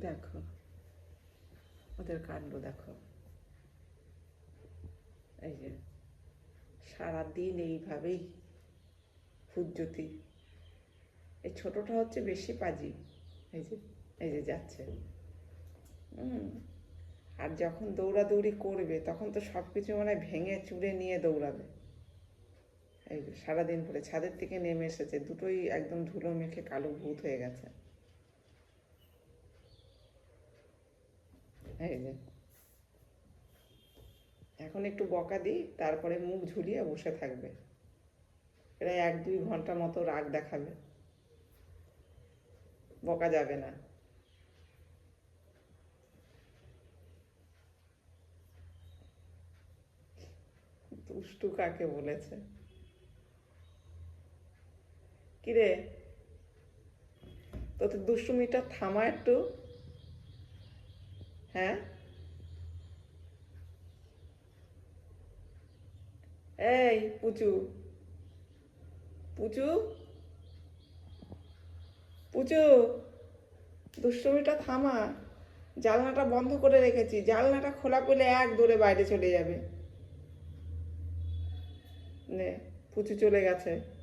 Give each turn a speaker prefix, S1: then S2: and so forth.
S1: দেখো। ওদের কাণ্ড দেখো। এই যে, সারাদিন এইভাবেই হুজ্জতি এই ছোটটা হচ্ছে বেশি পাজি। এই যে এই যে যাচ্ছে। হুম। আর যখন দৌড়াদৌড়ি করবে, তখন তো সব কিছু মানে ভেঙে চুড়ে নিয়ে দৌড়াবে। এই সারাদিন পরে ছাদের থেকে নেমে এসেছে। দুটোই একদম ধুলো মেখে কালো ভূত হয়ে গেছে এই যে এখন একটু বকা দিই, তারপরে মুখ ঝুলিয়ে বসে থাকবে। প্রায় এক দুই ঘণ্টা মতো রাগ দেখাবে। বকা যাবে না। দুষ্টু কাকে বলেছে? কিরে? তোদের দুষ্টুমিটা থামা একটু। হ্যাঁ? এই, পুচু। পুচু? পুচু, দুষ্টুমিটা থামা। জানলাটা বন্ধ করে রেখেছি। জানলাটা খোলা পেলে এক দৌড়ে বাইরে চলে যাবে। নে, পুচু চলে গেছে।